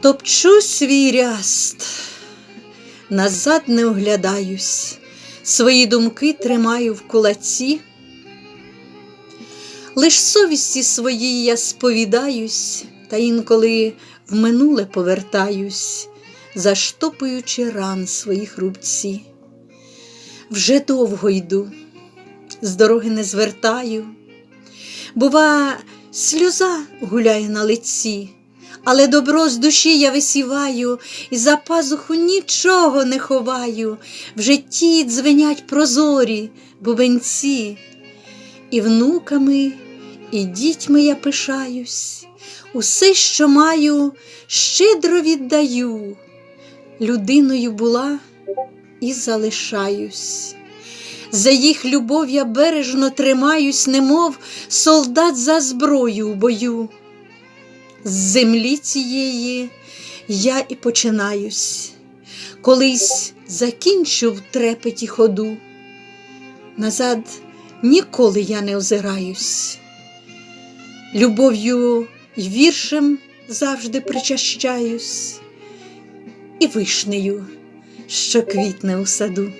Топчу свій ряст, назад не оглядаюсь, свої думки тримаю в кулаці. Лиш совісті своїй я сповідаюсь, та інколи в минуле повертаюсь, заштопуючи ран своїх рубці. Вже довго йду, з дороги не звертаю. Бува, сльоза гуляє на лиці, але добро з душі я висіваю, і за пазуху нічого не ховаю. В житті дзвенять прозорі бубенці, і внуками, і дітьми я пишаюсь, усе, що маю, щедро віддаю. Людиною була і залишаюсь. За їх любов я бережно тримаюсь, немов солдат за зброю у бою. З землі цієї я і починаюсь, колись закінчу в трепеті ходу. Назад ніколи я не озираюсь. Любов'ю й віршем завжди причащаюсь, і вишнею, що квітне у саду.